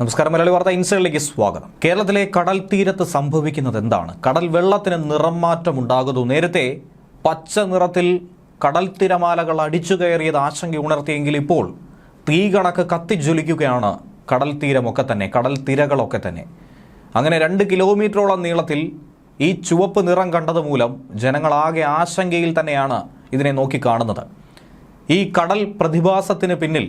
നമസ്കാരം മലയാളി വാർത്ത ഇൻസൈഡിലേക്ക് സ്വാഗതം. കേരളത്തിലെ കടൽ തീരത്ത് സംഭവിക്കുന്നത് എന്താണ്? കടൽ വെള്ളത്തിന് നിറം മാറ്റം ഉണ്ടാകുന്നു. നേരത്തെ പച്ച നിറത്തിൽ കടൽ തിരമാലകൾ അടിച്ചു കയറിയത് ആശങ്ക ഉണർത്തിയെങ്കിൽ ഇപ്പോൾ തീ കണക്ക് കത്തിജ്വലിക്കുകയാണ് കടൽ തീരമൊക്കെ തന്നെ കടൽ തിരകളൊക്കെ തന്നെ. അങ്ങനെ രണ്ട് കിലോമീറ്ററോളം നീളത്തിൽ ഈ ചുവപ്പ് നിറം കണ്ടത് മൂലം ജനങ്ങളാകെ ആശങ്കയിൽ തന്നെയാണ് ഇതിനെ നോക്കിക്കാണുന്നത് ഈ കടൽ പ്രതിഭാസത്തിന് പിന്നിൽ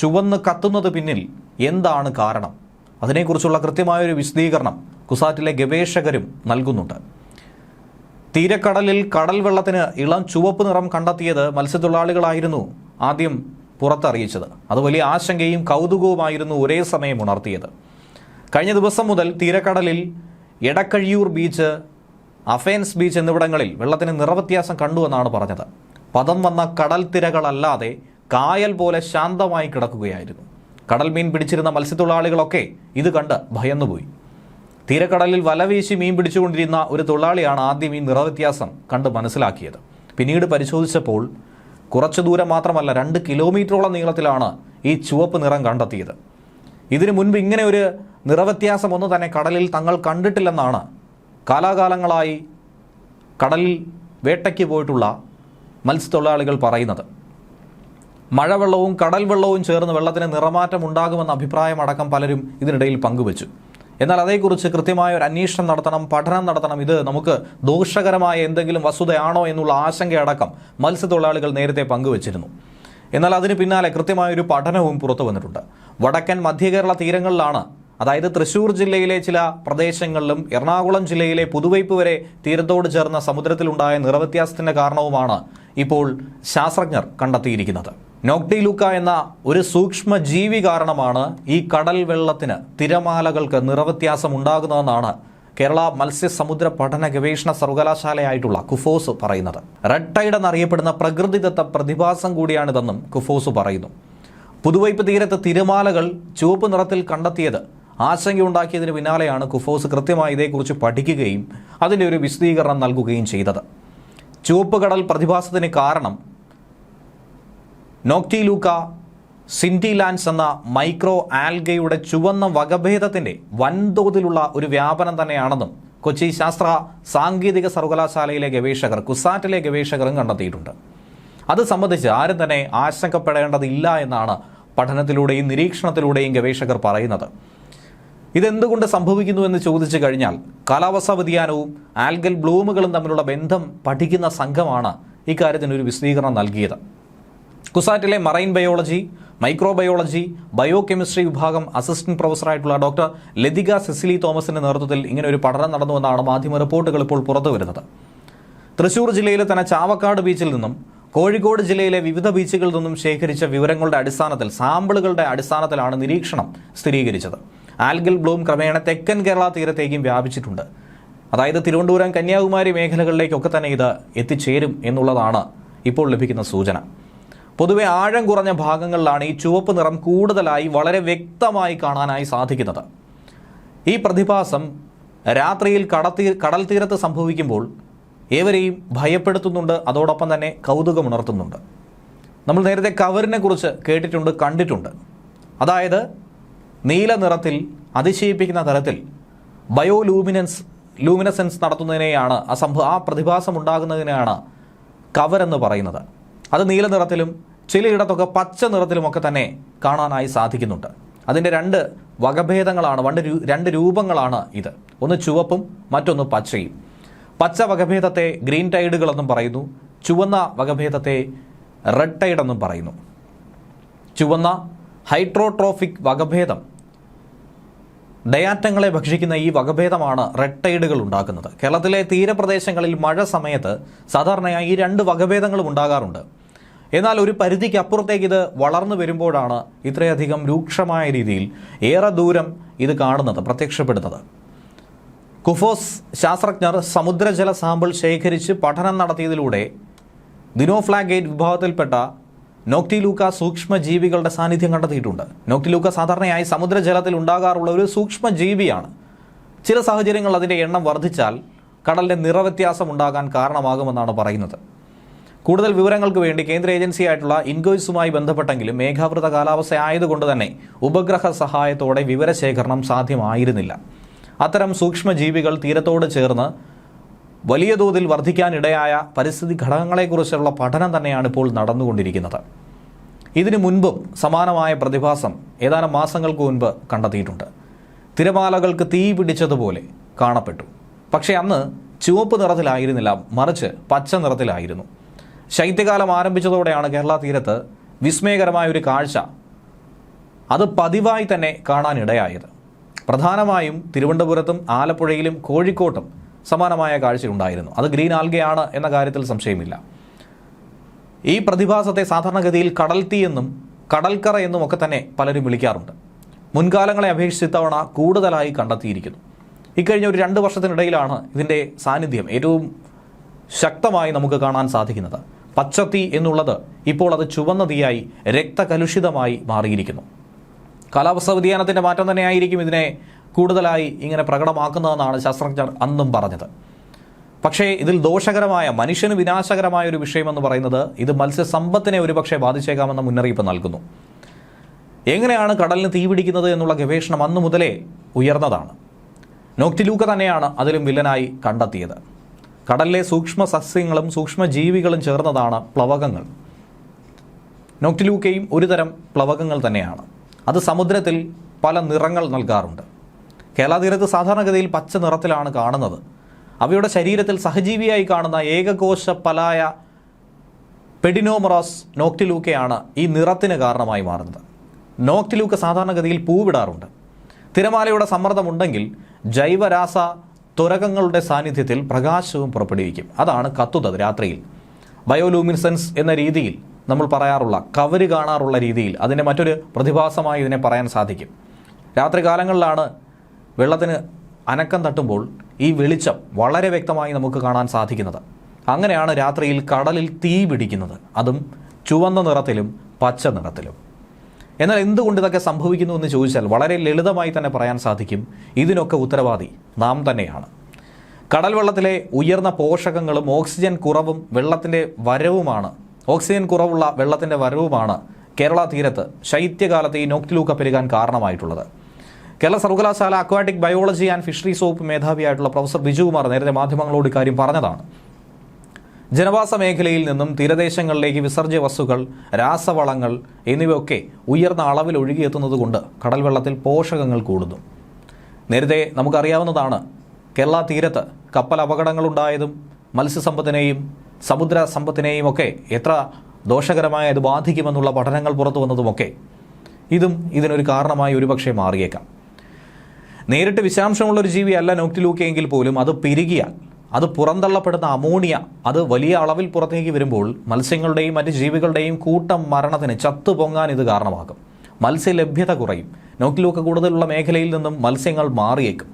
ചുവന്ന് കത്തുന്നത് പിന്നിൽ എന്താണ് കാരണം? അതിനെക്കുറിച്ചുള്ള കൃത്യമായൊരു വിശദീകരണം കുസാറ്റിലെ ഗവേഷകരും നൽകുന്നുണ്ട്. തീരക്കടലിൽ കടൽ വെള്ളത്തിന് ഇളം ചുവപ്പ് നിറം കണ്ടെത്തിയത് മത്സ്യത്തൊഴിലാളികളായിരുന്നു ആദ്യം പുറത്തറിയിച്ചത്. അത് വലിയ ആശങ്കയും കൗതുകവുമായിരുന്നു ഒരേ സമയം ഉണർത്തിയത്. കഴിഞ്ഞ ദിവസം മുതൽ തീരക്കടലിൽ എടക്കഴിയൂർ ബീച്ച് അഫേൻസ് ബീച്ച് എന്നിവിടങ്ങളിൽ വെള്ളത്തിന് നിറവ്യത്യാസം കണ്ടുവെന്നാണ് പറഞ്ഞത്. പദം വന്ന കടൽ തിരകളല്ലാതെ കായൽ പോലെ ശാന്തമായി കിടക്കുകയായിരുന്നു. കടൽ മീൻ പിടിച്ചിരുന്ന മത്സ്യത്തൊഴിലാളികളൊക്കെ ഇത് കണ്ട് ഭയന്നുപോയി. തീരക്കടലിൽ വലവീശി മീൻ പിടിച്ചുകൊണ്ടിരുന്ന ഒരു തൊഴിലാളിയാണ് ആദ്യം ഈ നിറവ്യത്യാസം കണ്ട് മനസ്സിലാക്കിയത്. പിന്നീട് പരിശോധിച്ചപ്പോൾ കുറച്ചു ദൂരം മാത്രമല്ല രണ്ട് കിലോമീറ്ററോളം നീളത്തിലാണ് ഈ ചുവപ്പ് നിറം കണ്ടെത്തിയത്. ഇതിനു മുൻപ് ഇങ്ങനെ ഒരു നിറവ്യത്യാസം ഒന്നും തന്നെ കടലിൽ തങ്ങൾ കണ്ടിട്ടില്ലെന്നാണ് കാലാകാലങ്ങളായി കടലിൽ വേട്ടയ്ക്ക് പോയിട്ടുള്ള മത്സ്യത്തൊഴിലാളികൾ പറയുന്നത്. മഴവെള്ളവും കടൽ വെള്ളവും ചേർന്ന് വെള്ളത്തിന് നിറമാറ്റം ഉണ്ടാകുമെന്ന അഭിപ്രായമടക്കം പലരും ഇതിനിടയിൽ പങ്കുവച്ചു. എന്നാൽ അതേക്കുറിച്ച് കൃത്യമായ ഒരു അന്വേഷണം നടത്തണം പഠനം നടത്തണം ഇത് നമുക്ക് ദോഷകരമായ എന്തെങ്കിലും വസ്തുതയാണോ എന്നുള്ള ആശങ്കയടക്കം മത്സ്യത്തൊഴിലാളികൾ നേരത്തെ പങ്കുവച്ചിരുന്നു. എന്നാൽ അതിന് പിന്നാലെ കൃത്യമായ ഒരു പഠനവും പുറത്തു വന്നിട്ടുണ്ട്. വടക്കൻ മധ്യകേരള തീരങ്ങളിലാണ് അതായത് തൃശൂർ ജില്ലയിലെ ചില പ്രദേശങ്ങളിലും എറണാകുളം ജില്ലയിലെ പുതുവൈപ്പ് വരെ തീരത്തോട് ചേർന്ന സമുദ്രത്തിലുണ്ടായ നിറവ്യത്യാസത്തിന്റെ കാരണവുമാണ് ഇപ്പോൾ ശാസ്ത്രജ്ഞർ കണ്ടെത്തിയിരിക്കുന്നത്. നോക്ടിലൂക്ക എന്ന ഒരു സൂക്ഷ്മ ജീവി കാരണമാണ് ഈ കടൽ വെള്ളത്തിന് തിരമാലകൾക്ക് നിറവ്യത്യാസം ഉണ്ടാകുന്നതെന്നാണ് കേരള മത്സ്യസമുദ്ര പഠന ഗവേഷണ സർവകലാശാലയായിട്ടുള്ള കുഫോസ് പറയുന്നത്. റെഡ് ടൈഡ് എന്നറിയപ്പെടുന്ന പ്രകൃതിദത്ത പ്രതിഭാസം കൂടിയാണിതെന്നും കുഫോസ് പറയുന്നു. പുതുവൈപ്പ് തീരത്ത് തിരമാലകൾ ചുവപ്പ് നിറത്തിൽ കണ്ടെത്തിയത് ആശങ്കയുണ്ടാക്കിയതിന് പിന്നാലെയാണ് കുഫോസ് കൃത്യമായി ഇതേക്കുറിച്ച് പഠിക്കുകയും അതിന്റെ ഒരു വിശദീകരണം നൽകുകയും ചെയ്തത്. ചുവപ്പ് കടൽ പ്രതിഭാസത്തിന് കാരണം നോക്ടിലൂക്ക സിന്റിലാൻസ് എന്ന മൈക്രോ ആൽഗയുടെ ചുവന്ന വകഭേദത്തിന്റെ വൻതോതിലുള്ള ഒരു വ്യാപനം തന്നെയാണെന്നും കൊച്ചി ശാസ്ത്ര സാങ്കേതിക സർവകലാശാലയിലെ ഗവേഷകർ കുസാറ്റിലെ ഗവേഷകരും കണ്ടെത്തിയിട്ടുണ്ട്. അത് സംബന്ധിച്ച് ആരും തന്നെ ആശങ്കപ്പെടേണ്ടതില്ല എന്നാണ് പഠനത്തിലൂടെയും നിരീക്ഷണത്തിലൂടെയും ഗവേഷകർ പറയുന്നത്. ഇതെന്തുകൊണ്ട് സംഭവിക്കുന്നു എന്ന് ചോദിച്ചു കഴിഞ്ഞാൽ കാലാവസ്ഥാ വ്യതിയാനവും ആൽഗൽ ബ്ലൂമുകളും തമ്മിലുള്ള ബന്ധം പഠിക്കുന്ന സംഘമാണ് ഇക്കാര്യത്തിന് ഒരു വിശദീകരണം നൽകിയത്. കുസാറ്റിലെ marine biology microbiology bio chemistry വിഭാഗം അസിസ്റ്റന്റ് പ്രൊഫസറായിട്ടുള്ള ഡോക്ടർ ലതിക സെസിലി തോമസിന്റെ നേതൃത്വത്തിൽ ഇങ്ങനെ ഒരു പഠനം നടന്നുവെന്നാണ് മാധ്യമ റിപ്പോർട്ടുകൾ ഇപ്പോൾ പുറത്തു വരുന്നത്. തൃശൂർ ജില്ലയിലെ തന്നെ ചാവക്കാട് ബീച്ചിൽ നിന്നും കോഴിക്കോട് ജില്ലയിലെ വിവിധ ബീച്ചുകളിൽ നിന്നും ശേഖരിച്ച വിവരങ്ങളുടെ അടിസ്ഥാനത്തിൽ സാമ്പിളുകളുടെ അടിസ്ഥാനത്തിലാണ് നിരീക്ഷണം സ്ഥിരീകരിച്ചത്. ആൽഗിൽ ബ്ലൂം ക്രമേണ തെക്കൻ കേരള തീരത്തേക്കും വ്യാപിച്ചിട്ടുണ്ട്. അതായത് തിരുവനന്തപുരം കന്യാകുമാരി മേഖലകളിലേക്കൊക്കെ തന്നെ ഇത് എത്തിച്ചേരും എന്നുള്ളതാണ് ഇപ്പോൾ ലഭിക്കുന്ന സൂചന. പൊതുവെ ആഴം കുറഞ്ഞ ഭാഗങ്ങളിലാണ് ഈ ചുവപ്പ് നിറം കൂടുതലായി വളരെ വ്യക്തമായി കാണാനായി സാധിക്കുന്നത്. ഈ പ്രതിഭാസം രാത്രിയിൽ കടത്തീ കടൽ തീരത്ത് സംഭവിക്കുമ്പോൾ ഏവരെയും ഭയപ്പെടുത്തുന്നുണ്ട് അതോടൊപ്പം തന്നെ കൗതുകമുണർത്തുന്നുണ്ട്. നമ്മൾ നേരത്തെ കവറിനെ കുറിച്ച് കേട്ടിട്ടുണ്ട് കണ്ടിട്ടുണ്ട്. അതായത് നീല നിറത്തിൽ അതിശയിപ്പിക്കുന്ന തരത്തിൽ ബയോ ലൂമിനൻസ് ലൂമിനസെൻസ് നടത്തുന്നതിനെയാണ് ആ സംഭവം ആ പ്രതിഭാസം ഉണ്ടാകുന്നതിനെയാണ് കവർ എന്ന് പറയുന്നത്. അത് നീല നിറത്തിലും ചിലയിടത്തൊക്കെ പച്ച നിറത്തിലുമൊക്കെ തന്നെ കാണാനായി സാധിക്കുന്നുണ്ട്. അതിന്റെ രണ്ട് വകഭേദങ്ങളാണ് രണ്ട് രണ്ട് രൂപങ്ങളാണ് ഇത്. ഒന്ന് ചുവപ്പും മറ്റൊന്ന് പച്ചയും. പച്ച വകഭേദത്തെ ഗ്രീൻ ടൈഡുകളെന്നും പറയുന്നു. ചുവന്ന വകഭേദത്തെ റെഡ് ടൈഡ് എന്നും പറയുന്നു. ചുവന്ന ഹൈഡ്രോട്രോഫിക് വകഭേദം. ഡയാറ്റങ്ങളെ ഭക്ഷിക്കുന്ന ഈ വകഭേദമാണ് റെഡ് ടൈഡുകൾ ഉണ്ടാക്കുന്നത്. കേരളത്തിലെ തീരപ്രദേശങ്ങളിൽ മഴ സമയത്ത് സാധാരണയായി ഈ രണ്ട് വകഭേദങ്ങളും ഉണ്ടാകാറുണ്ട്. എന്നാൽ ഒരു പരിധിക്ക് അപ്പുറത്തേക്ക് ഇത് വളർന്നു വരുമ്പോഴാണ് ഇത്രയധികം രൂക്ഷമായ രീതിയിൽ ഏറെ ദൂരം ഇത് കാണുന്നത് പ്രത്യക്ഷപ്പെടുന്നത്. കുഫോസ് ശാസ്ത്രജ്ഞർ സമുദ്രജല സാമ്പിൾ ശേഖരിച്ച് പഠനം നടത്തിയതിലൂടെ ദിനോഫ്ലാഗേറ്റ് വിഭാഗത്തിൽപ്പെട്ട നോക്ടിലൂക്ക സൂക്ഷ്മജീവികളുടെ സാന്നിധ്യം കണ്ടെത്തിയിട്ടുണ്ട്. നോക്ടിലൂക്ക സാധാരണയായി സമുദ്രജലത്തിൽ ഉണ്ടാകാറുള്ള ഒരു സൂക്ഷ്മജീവിയാണ്. ചില സാഹചര്യങ്ങളിൽ അതിന്റെ എണ്ണം വർദ്ധിച്ചാൽ കടലിന്റെ നിറവ്യത്യാസം ഉണ്ടാകാൻ കാരണമാകുമെന്നാണ് പറയുന്നത്. കൂടുതൽ വിവരങ്ങൾക്ക് വേണ്ടി കേന്ദ്ര ഏജൻസിയായിട്ടുള്ള ഇൻകോയ്സുമായി ബന്ധപ്പെട്ടെങ്കിലും മേഘാവൃത കാലാവസ്ഥ ആയതുകൊണ്ട് തന്നെ ഉപഗ്രഹ സഹായത്തോടെ വിവരശേഖരണം സാധ്യമായിരുന്നില്ല. അത്തരം സൂക്ഷ്മജീവികൾ തീരത്തോട് ചേർന്ന് വലിയ തോതിൽ വർദ്ധിക്കാനിടയായ പരിസ്ഥിതി ഘടകങ്ങളെക്കുറിച്ചുള്ള പഠനം തന്നെയാണ് ഇപ്പോൾ നടന്നുകൊണ്ടിരിക്കുന്നത്. ഇതിനു മുൻപും സമാനമായ പ്രതിഭാസം ഏതാനും മാസങ്ങൾക്ക് മുൻപ് കണ്ടെത്തിയിട്ടുണ്ട്. തിരമാലകൾക്ക് തീ പിടിച്ചതുപോലെ കാണപ്പെട്ടു. പക്ഷേ അന്ന് ചുവപ്പ് നിറത്തിലായിരുന്നില്ല മറിച്ച് പച്ച നിറത്തിലായിരുന്നു. ശൈത്യകാലം ആരംഭിച്ചതോടെയാണ് കേരള തീരത്ത് വിസ്മയകരമായ ഒരു കാഴ്ച അത് പതിവായി തന്നെ കാണാനിടയായത്. പ്രധാനമായും തിരുവനന്തപുരത്തും ആലപ്പുഴയിലും കോഴിക്കോട്ടും സമാനമായ കാഴ്ചയുണ്ടായിരുന്നു. അത് ഗ്രീൻ ആൽഗയാണ് എന്ന കാര്യത്തിൽ സംശയമില്ല. ഈ പ്രതിഭാസത്തെ സാധാരണഗതിയിൽ കടൽത്തീ എന്നും കടൽക്കറ എന്നും ഒക്കെ തന്നെ പലരും വിളിക്കാറുണ്ട്. മുൻകാലങ്ങളെ അപേക്ഷിച്ച് ഇത്തവണ കൂടുതലായി കണ്ടെത്തിയിരിക്കുന്നു. ഇക്കഴിഞ്ഞ ഒരു രണ്ട് വർഷത്തിനിടയിലാണ് ഇതിന്റെ സാന്നിധ്യം ഏറ്റവും ശക്തമായി നമുക്ക് കാണാൻ സാധിക്കുന്നത്. പച്ചത്തീ എന്നുള്ളത് ഇപ്പോൾ അത് ചുവന്ന തീയായി രക്തകലുഷിതമായി മാറിയിരിക്കുന്നു. കാലാവസ്ഥാ വ്യതിയാനത്തിന്റെ മാറ്റം തന്നെയായിരിക്കും ഇതിനെ കൂടുതലായി ഇങ്ങനെ പ്രകടമാക്കുന്നതെന്നാണ് ശാസ്ത്രജ്ഞർ അന്നും പറഞ്ഞത്. പക്ഷേ ഇതിൽ ദോഷകരമായ മനുഷ്യന് വിനാശകരമായ ഒരു വിഷയമെന്ന് പറയുന്നത് ഇത് മത്സ്യസമ്പത്തിനെ ഒരുപക്ഷെ ബാധിച്ചേക്കാമെന്ന മുന്നറിയിപ്പ് നൽകുന്നു. എങ്ങനെയാണ് കടലിന് തീപിടിക്കുന്നത് എന്നുള്ള ഗവേഷണം അന്നു മുതലേ ഉയർന്നതാണ്. നോക്തിലൂക്ക തന്നെയാണ് അതിലും വില്ലനായി കണ്ടെത്തിയത്. കടലിലെ സൂക്ഷ്മ സസ്യങ്ങളും സൂക്ഷ്മ ജീവികളും ചേർന്നതാണ് പ്ലവകങ്ങൾ. നോക്തിലൂക്കയും ഒരുതരം പ്ലവകങ്ങൾ തന്നെയാണ്. അത് സമുദ്രത്തിൽ പല നിറങ്ങൾ നൽകാറുണ്ട്. കേരള തീരത്ത് സാധാരണഗതിയിൽ പച്ച നിറത്തിലാണ് കാണുന്നത്. അവയുടെ ശരീരത്തിൽ സഹജീവിയായി കാണുന്ന ഏകകോശ പലായ പെഡിനോമറോസ് നോക്ടിലൂക്കയാണ് ഈ നിറത്തിന് കാരണമായി മാറുന്നത്. നോക്ടിലൂക്ക സാധാരണഗതിയിൽ പൂവിടാറുണ്ട്. തിരമാലയുടെ സമ്മർദ്ദമുണ്ടെങ്കിൽ ജൈവരാസ തുരകങ്ങളുടെ സാന്നിധ്യത്തിൽ പ്രകാശവും പുറപ്പെടുവിക്കും. അതാണ് കത്തുന്നത് രാത്രിയിൽ. ബയോലൂമിൻസെൻസ് എന്ന രീതിയിൽ നമ്മൾ പറയാറുള്ള കവര് കാണാറുള്ള രീതിയിൽ അതിന്റെ മറ്റൊരു പ്രതിഭാസമായി ഇതിനെ പറയാൻ സാധിക്കും. രാത്രികാലങ്ങളിലാണ് വെള്ളത്തിന് അനക്കം തട്ടുമ്പോൾ ഈ വെളിച്ചം വളരെ വ്യക്തമായി നമുക്ക് കാണാൻ സാധിക്കുന്നത്. അങ്ങനെയാണ് രാത്രിയിൽ കടലിൽ തീ പിടിക്കുന്നത്. അതും ചുവന്ന നിറത്തിലും പച്ച നിറത്തിലും. എന്നാൽ എന്തുകൊണ്ട് ഇതൊക്കെ സംഭവിക്കുന്നു എന്ന് ചോദിച്ചാൽ വളരെ ലളിതമായി തന്നെ പറയാൻ സാധിക്കും. ഇതിനൊക്കെ ഉത്തരവാദി നാം തന്നെയാണ്. കടൽ വെള്ളത്തിലെ ഉയർന്ന പോഷകങ്ങളും ഓക്സിജൻ കുറവും വെള്ളത്തിന്റെ വരവുമാണ്. ഓക്സിജൻ കുറവുള്ള വെള്ളത്തിന്റെ വരവുമാണ് കേരള തീരത്ത് ശൈത്യകാലത്ത് ഈ നോക്തിലൂക്ക പെരുകാൻ കാരണമായിട്ടുള്ളത്. കേരള സർവകലാശാല അക്വാട്ടിക് ബയോളജി ആൻഡ് ഫിഷറീസ് വകുപ്പ് മേധാവിയായിട്ടുള്ള പ്രൊഫസർ ബിജുകുമാർ നേരത്തെ മാധ്യമങ്ങളോട് ഇക്കാര്യം പറഞ്ഞതാണ്. ജനവാസ മേഖലയിൽ നിന്നും തീരദേശങ്ങളിലേക്ക് വിസർജ്യ വസ്തുക്കൾ രാസവളങ്ങൾ എന്നിവയൊക്കെ ഉയർന്ന അളവിൽ ഒഴുകിയെത്തുന്നതുകൊണ്ട് കടൽവെള്ളത്തിൽ കടൽ വെള്ളത്തിൽ പോഷകങ്ങൾ കൂടുന്നു. നേരത്തെ നമുക്കറിയാവുന്നതാണ് കേരള തീരത്ത് കപ്പൽ അപകടങ്ങളുണ്ടായതും മത്സ്യസമ്പത്തിനെയും സമുദ്ര സമ്പത്തിനെയും ഒക്കെ എത്ര ദോഷകരമായി അത് ബാധിക്കുമെന്നുള്ള പഠനങ്ങൾ പുറത്തു വന്നതുമൊക്കെ ഇതും ഇതിനൊരു കാരണമായി ഒരുപക്ഷെ മാറിയേക്കാം. നേരിട്ട് വിശാംശമുള്ളൊരു ജീവിയല്ല നോക്കിലൂക്കിയെങ്കിൽ പോലും അത് പെരുകിയാൽ അത് പുറന്തള്ളപ്പെടുന്ന അമോണിയ അത് വലിയ അളവിൽ പുറത്തേക്ക് വരുമ്പോൾ മത്സ്യങ്ങളുടെയും മറ്റ് ജീവികളുടെയും കൂട്ടം മരണത്തിന് ചത്തുപൊങ്ങാൻ ഇത് കാരണമാകും. മത്സ്യലഭ്യത കുറയും. നോക്കിലൂക്ക കൂടുതലുള്ള മേഖലയിൽ നിന്നും മത്സ്യങ്ങൾ മാറിയേക്കും.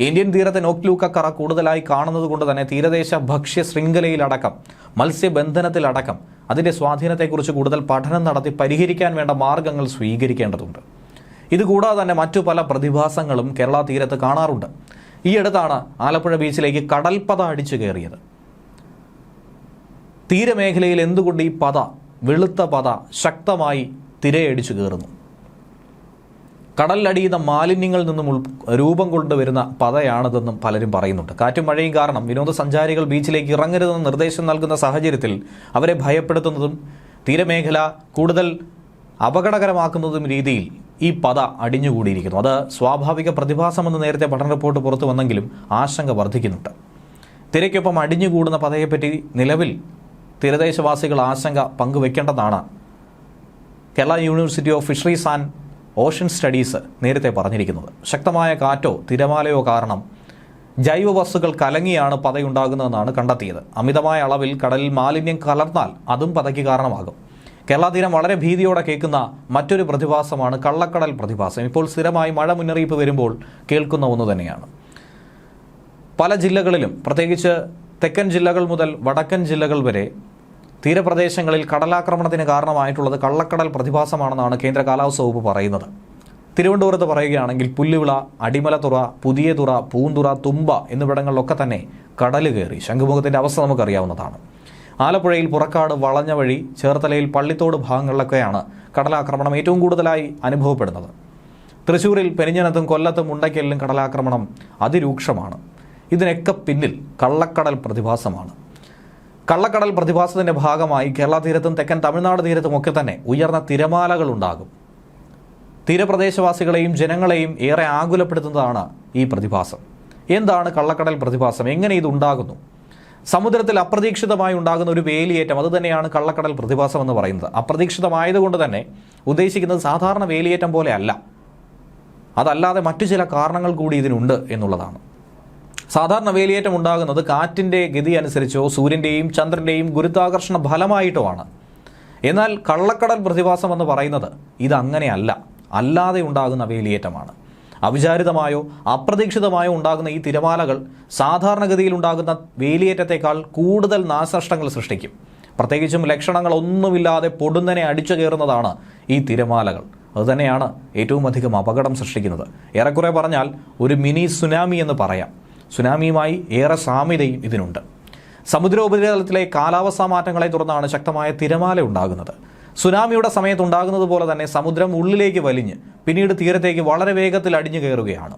ഇന്ത്യൻ തീരത്തെ നോക്തിലൂക്ക കറ കൂടുതലായി കാണുന്നത് കൊണ്ട് തന്നെ തീരദേശ ഭക്ഷ്യ ശൃംഖലയിലടക്കം മത്സ്യബന്ധനത്തിലടക്കം അതിന്റെ സ്വാധീനത്തെക്കുറിച്ച് കൂടുതൽ പഠനം നടത്തി പരിഹരിക്കാൻ വേണ്ട മാർഗങ്ങൾ സ്വീകരിക്കേണ്ടതുണ്ട്. ഇതുകൂടാതെ തന്നെ മറ്റു പല പ്രതിഭാസങ്ങളും കേരള തീരത്ത് കാണാറുണ്ട്. ഈ അടുത്താണ് ആലപ്പുഴ ബീച്ചിലേക്ക് കടൽപ്പത അടിച്ചു കയറിയത്. തീരമേഖലയിൽ എന്തുകൊണ്ട് ഈ പത വെളുത്ത പത ശക്തമായി തിരയടിച്ചു കയറുന്നു? കടലിലടിയുന്ന മാലിന്യങ്ങളിൽ നിന്നും രൂപം കൊണ്ടുവരുന്ന പതയാണിതെന്നും പലരും പറയുന്നുണ്ട്. കാറ്റും മഴയും കാരണം വിനോദസഞ്ചാരികൾ ബീച്ചിലേക്ക് ഇറങ്ങരുതെന്ന് നിർദ്ദേശം നൽകുന്ന സാഹചര്യത്തിൽ അവരെ ഭയപ്പെടുത്തുന്നതും തീരമേഖല കൂടുതൽ അപകടകരമാക്കുന്നതും രീതിയിൽ ഈ പത അടിഞ്ഞുകൂടിയിരിക്കുന്നു. അത് സ്വാഭാവിക പ്രതിഭാസമെന്ന് നേരത്തെ പഠന റിപ്പോർട്ട് പുറത്തു വന്നെങ്കിലും ആശങ്ക വർദ്ധിക്കുന്നുണ്ട്. തിരയ്ക്കൊപ്പം അടിഞ്ഞുകൂടുന്ന പതയെപ്പറ്റി നിലവിൽ തീരദേശവാസികൾ ആശങ്ക പങ്കുവെക്കേണ്ടതാണ്. Kerala university of fisheries and ocean studies നേരത്തെ പറഞ്ഞിരിക്കുന്നത്. ശക്തമായ കാറ്റോ തിരമാലയോ കാരണം ജൈവ വസ്തുക്കൾ കലങ്ങിയാണ് പതയുണ്ടാകുന്നതെന്നാണ് കണ്ടെത്തിയത്. അമിതമായ അളവിൽ കടലിൽ മാലിന്യം കലർന്നാൽ അതും പതയ്ക്ക് കാരണമാകും. കേരള തീരം വളരെ ഭീതിയോടെ കേൾക്കുന്ന മറ്റൊരു പ്രതിഭാസമാണ് കള്ളക്കടൽ പ്രതിഭാസം. ഇപ്പോൾ സ്ഥിരമായി മഴ മുന്നറിയിപ്പ് വരുമ്പോൾ കേൾക്കുന്ന ഒന്ന് തന്നെയാണ്. പല ജില്ലകളിലും പ്രത്യേകിച്ച് തെക്കൻ ജില്ലകൾ മുതൽ വടക്കൻ ജില്ലകൾ വരെ തീരപ്രദേശങ്ങളിൽ കടലാക്രമണത്തിന് കാരണമായിട്ടുള്ളത് കള്ളക്കടൽ പ്രതിഭാസമാണെന്നാണ് കേന്ദ്ര കാലാവസ്ഥ വകുപ്പ് പറയുന്നത്. തിരുവനന്തപുരത്ത് പറയുകയാണെങ്കിൽ പുല്ലുവിള അടിമലതുറ പുതിയതുറ പൂന്തുറ തുമ്പ എന്നിവിടങ്ങളിലൊക്കെ തന്നെ കടൽ കയറി. ശംഖുമുഖത്തിന്റെ അവസ്ഥ നമുക്കറിയാവുന്നതാണ്. ആലപ്പുഴയിൽ പുറക്കാട് വളഞ്ഞ വഴി ചേർത്തലയിൽ പള്ളിത്തോട് ഭാഗങ്ങളിലൊക്കെയാണ് കടലാക്രമണം ഏറ്റവും കൂടുതലായി അനുഭവപ്പെടുന്നത്. തൃശൂരിൽ പെരിഞ്ഞനത്തും കൊല്ലത്തും മുണ്ടയ്ക്കലിലും കടലാക്രമണം അതിരൂക്ഷമാണ്. ഇതിനൊക്കെ പിന്നിൽ കള്ളക്കടൽ പ്രതിഭാസമാണ്. കള്ളക്കടൽ പ്രതിഭാസത്തിന്റെ ഭാഗമായി കേരള തീരത്തും തെക്കൻ തമിഴ്നാട് തീരത്തും ഒക്കെ തന്നെ ഉയർന്ന തിരമാലകൾ ഉണ്ടാകും തീരപ്രദേശവാസികളെയും ജനങ്ങളെയും ഏറെ ആകുലപ്പെടുത്തുന്നതാണ് ഈ പ്രതിഭാസം. എന്താണ് കള്ളക്കടൽ പ്രതിഭാസം? എങ്ങനെ ഇത് ഉണ്ടാകുന്നു? സമുദ്രത്തിൽ അപ്രതീക്ഷിതമായി ഉണ്ടാകുന്ന ഒരു വേലിയേറ്റം അത് തന്നെയാണ് കള്ളക്കടൽ പ്രതിഭാസം എന്ന് പറയുന്നത്. അപ്രതീക്ഷിതമായതുകൊണ്ട് തന്നെ ഉദ്ദേശിക്കുന്നത് സാധാരണ വേലിയേറ്റം പോലെ അല്ല. അതല്ലാതെ മറ്റു ചില കാരണങ്ങൾ കൂടി ഇതിനുണ്ട് എന്നുള്ളതാണ്. സാധാരണ വേലിയേറ്റം ഉണ്ടാകുന്നത് കാറ്റിന്റെ ഗതി അനുസരിച്ചോ സൂര്യന്റെയും ചന്ദ്രന്റെയും ഗുരുത്വാകർഷണ ഫലമായിട്ടോ എന്നാൽ കള്ളക്കടൽ പ്രതിഭാസം എന്ന് പറയുന്നത് ഇതങ്ങനെയല്ല. അല്ലാതെ ഉണ്ടാകുന്ന വേലിയേറ്റമാണ്. അവിചാരിതമായോ അപ്രതീക്ഷിതമായോ ഉണ്ടാകുന്ന ഈ തിരമാലകൾ സാധാരണഗതിയിൽ ഉണ്ടാകുന്ന വേലിയേറ്റത്തെക്കാൾ കൂടുതൽ നാശനഷ്ടങ്ങൾ സൃഷ്ടിക്കും. പ്രത്യേകിച്ചും ലക്ഷണങ്ങളൊന്നുമില്ലാതെ പൊടുന്നനെ അടിച്ചു കയറുന്നതാണ് ഈ തിരമാലകൾ. അതുതന്നെയാണ് ഏറ്റവും അധികം അപകടം സൃഷ്ടിക്കുന്നത്. ഏറെക്കുറെ പറഞ്ഞാൽ ഒരു മിനി സുനാമി എന്ന് പറയാം. സുനാമിയുമായി ഏറെ സാമ്യതയും ഇതിനുണ്ട്. സമുദ്രോപരിതലത്തിലെ കാലാവസ്ഥാ മാറ്റങ്ങളെ തുടർന്നാണ് ശക്തമായ തിരമാല ഉണ്ടാകുന്നത്. സുനാമിയുടെ സമയത്ത് ഉണ്ടാകുന്നത് പോലെ തന്നെ സമുദ്രം ഉള്ളിലേക്ക് വലിഞ്ഞ് പിന്നീട് തീരത്തേക്ക് വളരെ വേഗത്തിൽ അടിഞ്ഞു കയറുകയാണ്.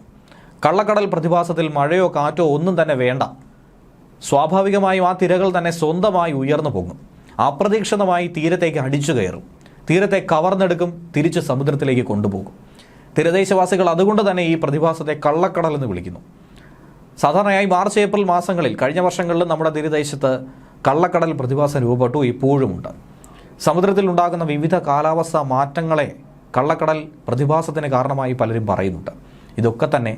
കള്ളക്കടൽ പ്രതിഭാസത്തിൽ മഴയോ കാറ്റോ ഒന്നും തന്നെ വേണ്ട. സ്വാഭാവികമായും ആ തിരകൾ തന്നെ സ്വന്തമായി ഉയർന്നു പൊങ്ങും. അപ്രതീക്ഷിതമായി തീരത്തേക്ക് അടിച്ചു കയറും. തീരത്തെ കവർന്നെടുക്കും തിരിച്ച് സമുദ്രത്തിലേക്ക് കൊണ്ടുപോകും. തീരദേശവാസികൾ അതുകൊണ്ട് തന്നെ ഈ പ്രതിഭാസത്തെ കള്ളക്കടൽ എന്ന് വിളിക്കുന്നു. സാധാരണയായി മാർച്ച് ഏപ്രിൽ മാസങ്ങളിൽ കഴിഞ്ഞ വർഷങ്ങളിൽ നമ്മുടെ തീരദേശത്ത് കള്ളക്കടൽ പ്രതിഭാസം രൂപപ്പെട്ടു ഇപ്പോഴുമുണ്ട്. സമുദ്രത്തിൽ ഉണ്ടാകുന്ന വിവിധ കാലാവസ്ഥാ മാറ്റങ്ങളെ കള്ളക്കടൽ പ്രതിഭാസത്തിന് കാരണമായി പലരും പറയുന്നുണ്ട്. ഇതൊക്കെ തന്നെ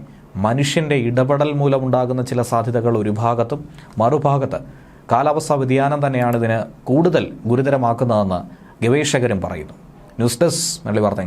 മനുഷ്യന്റെ ഇടപെടൽ മൂലമുണ്ടാകുന്ന ചില സാധ്യതകൾ ഒരു ഭാഗത്തും മറുഭാഗത്ത് കാലാവസ്ഥാ വ്യതിയാനം തന്നെയാണ് ഇതിന് കൂടുതൽ ഗുരുതരമാക്കുന്നതെന്ന് ഗവേഷകരും പറയുന്നു. ന്യൂസ് ഡെസ്ക് മല്ലി വാർത്ത